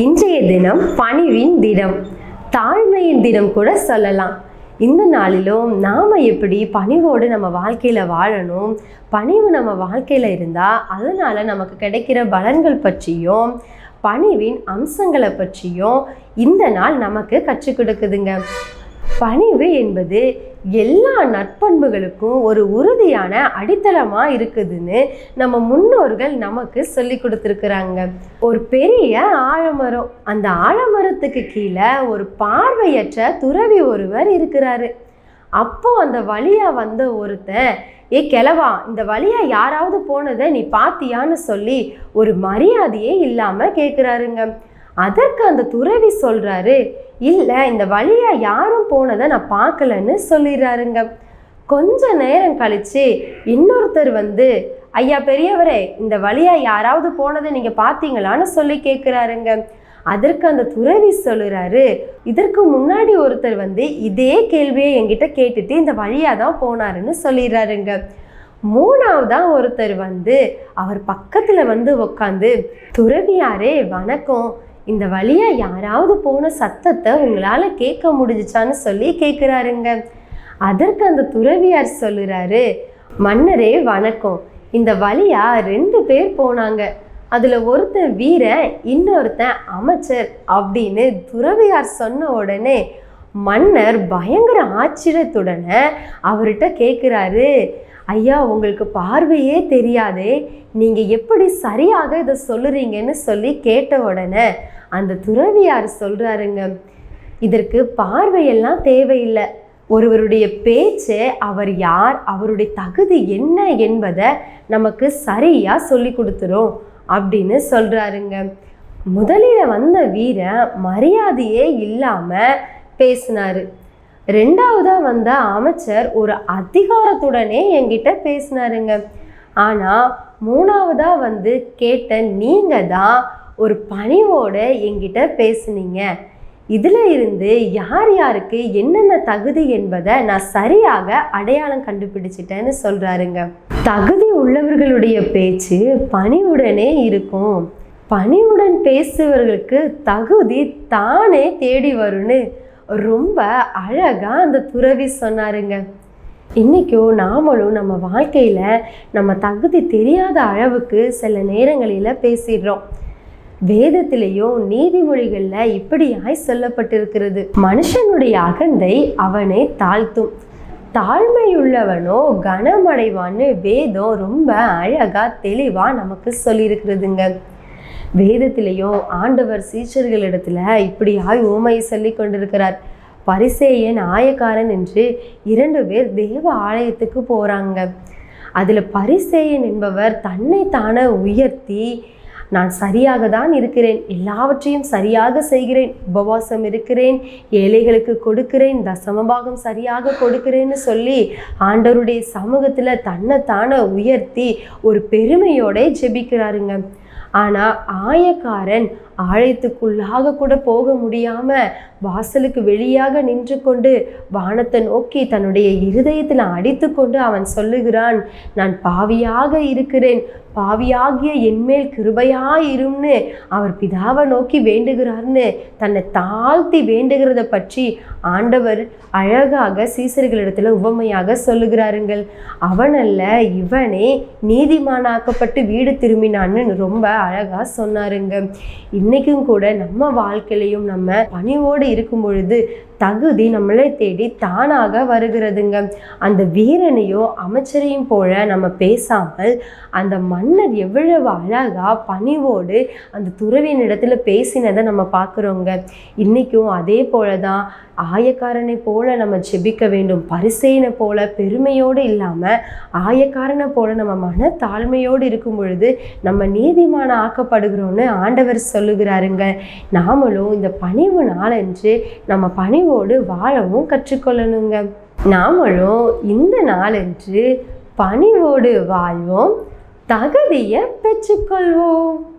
இன்றைய தினம் பணிவின் தினம் தாழ்மையின் தினம் கூட சொல்லலாம். இந்த நாளிலும் நாம் எப்படி பணிவோடு நம்ம வாழ்க்கையில் வாழணும் பணிவு நம்ம வாழ்க்கையில் இருந்தால் அதனால் நமக்கு கிடைக்கிற பலன்கள் பற்றியும் பணிவின் அம்சங்களை பற்றியும் இந்த நாள் நமக்கு கற்றுக் கொடுக்குதுங்க. பணிவு என்பது எல்லா நற்பண்புகளுக்கும் ஒரு உறுதியான அடித்தளமாக இருக்குதுன்னு நம்ம முன்னோர்கள் நமக்கு சொல்லி கொடுத்துருக்குறாங்க. ஒரு பெரிய ஆழமரம் அந்த ஆழமரத்துக்கு கீழே ஒரு பார்வையற்ற துறவி ஒருவர் இருக்கிறாரு. அப்போ அந்த வழியாக வந்த ஒருத்தன் ஏ கிளவா இந்த வழியாக யாராவது போனதை நீ பாத்தியான்னு சொல்லி ஒரு மரியாதையே இல்லாமல் கேட்குறாருங்க அதற்கு அந்த துறவி சொல்கிறாரு இல்லை இந்த வழியா யாரும் போனதை நான் பார்க்கலன்னு சொல்லிடுறாருங்க. கொஞ்ச நேரம் கழிச்சு இன்னொருத்தர் வந்து ஐயா பெரியவரே இந்த வழியா யாராவது போனதை நீங்கள் பார்த்தீங்களான்னு சொல்லி கேட்குறாருங்க அதற்கு அந்த துறவி சொல்லுறாரு இதற்கு முன்னாடி ஒருத்தர் வந்து இதே கேள்வியை என்கிட்ட கேட்டுட்டு இந்த வழியாக தான் போனாருன்னு சொல்லிடுறாருங்க. மூணாவதா ஒருத்தர் வந்து அவர் பக்கத்தில் வந்து உக்காந்து துறவியாரே வணக்கம். இந்த வழியாக யாராவது போன சத்தத்தை உங்களால் கேட்க முடிஞ்சுச்சான்னு சொல்லி கேட்குறாருங்க அதற்கு அந்த துறவியார் சொல்லுறாரு மன்னரே வணக்கம். இந்த வழியா ரெண்டு பேர் போனாங்க. அதில் ஒருத்தன் வீரன் இன்னொருத்தன் அமைச்சர் அப்படின்னு துறவியார் சொன்ன உடனே மன்னர் பயங்கர ஆச்சரியத்துடனே அவர்கிட்ட கேட்குறாரு ஐயா உங்களுக்கு பார்வையே தெரியாதே. நீங்கள் எப்படி சரியாக இதை சொல்லுறீங்கன்னு சொல்லி கேட்ட உடனே அந்த துறவியார் சொல்கிறாருங்க இதற்கு பார்வையெல்லாம் தேவையில்லை. ஒருவருடைய பேச்சு அவர் யார் அவருடைய தகுதி என்ன என்பதை நமக்கு சரியாக சொல்லி கொடுத்துரும் அப்படின்னு சொல்கிறாருங்க முதலில் வந்த வீரன் மரியாதையே இல்லாமல் பேசினாரு. ரெண்டாவதாக வந்த அமைச்சர் ஒரு அதிகாரத்துடனே என்கிட்ட பேசினாருங்க. ஆனால் மூணாவதாக வந்து கேட்ட நீங்கள் தான் ஒரு பணிவோட என்கிட்ட பேசுனீங்க. இதில் இருந்து யார் யாருக்கு என்னென்ன தகுதி என்பதை நான் சரியாக அடையாளம் கண்டுபிடிச்சிட்டேன்னு சொல்கிறாருங்க தகுதி உள்ளவர்களுடைய பேச்சு பணிவுடனே இருக்கும். பணிவுடன் பேசுபவர்களுக்கு தகுதி தானே தேடி வரும்னு ரொம்ப அழகாக அந்த துறவி சொன்னாருங்க. இன்றைக்கும் நாமளும் நம்ம வாழ்க்கையில் நம்ம தகுதி தெரியாத அளவுக்கு சில நேரங்களில் பேசிடுறோம். வேதத்திலேயும் நீதிமொழிகளில் இப்படியாய் சொல்லப்பட்டிருக்கிறது. மனுஷனுடைய அகந்தை அவனை தாழ்த்தும். தாழ்மையுள்ளவனோ கனமடைவான்னு வேதம் ரொம்ப அழகாக தெளிவாக நமக்கு சொல்லியிருக்கிறதுங்க. வேதத்திலையும் ஆண்டவர் சீச்சர்களிடத்துல இப்படியாய் ஊமையை சொல்லி கொண்டிருக்கிறார். பரிசேயன் ஆயக்காரன் என்று இரண்டு பேர் தேவ ஆலயத்துக்கு போறாங்க. அதுல பரிசேயன் என்பவர் தன்னை தானே உயர்த்தி நான் சரியாக தான் இருக்கிறேன் எல்லாவற்றையும் சரியாக செய்கிறேன் உபவாசம் இருக்கிறேன் ஏழைகளுக்கு கொடுக்கிறேன் தசமபாகம் சரியாக கொடுக்கிறேன்னு சொல்லி ஆண்டவருடைய சமூகத்தில் தன்னைத்தானே உயர்த்தி ஒரு பெருமையோட ஜெபிக்கிறாருங்க. ஆனால் ஆயக்காரன் ஆலயத்துக்குள்ளாக கூட போக முடியாம வாசலுக்கு வெளியாக நின்று கொண்டு வானத்தை நோக்கி தன்னுடைய இருதயத்தில் அடித்துக்கொண்டு அவன் சொல்லுகிறான் நான் பாவியாக இருக்கிறேன். பாவியாகிய என்மேல் கிருபையாயிரும்னு அவர் பிதாவை நோக்கி வேண்டுகிறார்னு தன்னை தாழ்த்தி வேண்டுகிறத பற்றி ஆண்டவர் அழகாக சீசர்களிடத்தில் உவமையாக சொல்லுகிறாருங்கள். அவனல்ல இவனே நீதிமானாக்கப்பட்டு வீடு திரும்பினான்னு ரொம்ப அழகாக சொன்னாருங்க. இன்றைக்கும் கூட நம்ம வாழ்க்கையிலையும் நம்ம பணிவோடு இருக்கும் பொழுது தகுதி நம்மளை தேடி தானாக வருகிறதுங்க. அந்த வீரனையோ அமைச்சரையும் போல நம்ம பேசாமல் அந்த மன்னர் எவ்வளவு அழகாக பணிவோடு அந்த துறவியின் பேசினதை நம்ம பார்க்குறோங்க. இன்றைக்கும் அதே போல தான் ஆயக்காரனை போல நம்ம ஜெபிக்க வேண்டும். பரிசேனை போல பெருமையோடு இல்லாமல் ஆயக்காரனை போல நம்ம மன தாழ்மையோடு இருக்கும் பொழுது நம்ம நீதிமான ஆக்கப்படுகிறோன்னு ஆண்டவர் சொல்லுகிறாருங்க. நாமளும் இந்த பணிவு நாளன்று நம்ம பணிவோடு வாழவும் கற்றுக்கொள்ளணுங்க. நாமளும் இந்த நாளன்று பணிவோடு வாழ்வோம். தகுதியை பெற்றுக்கொள்வோம்.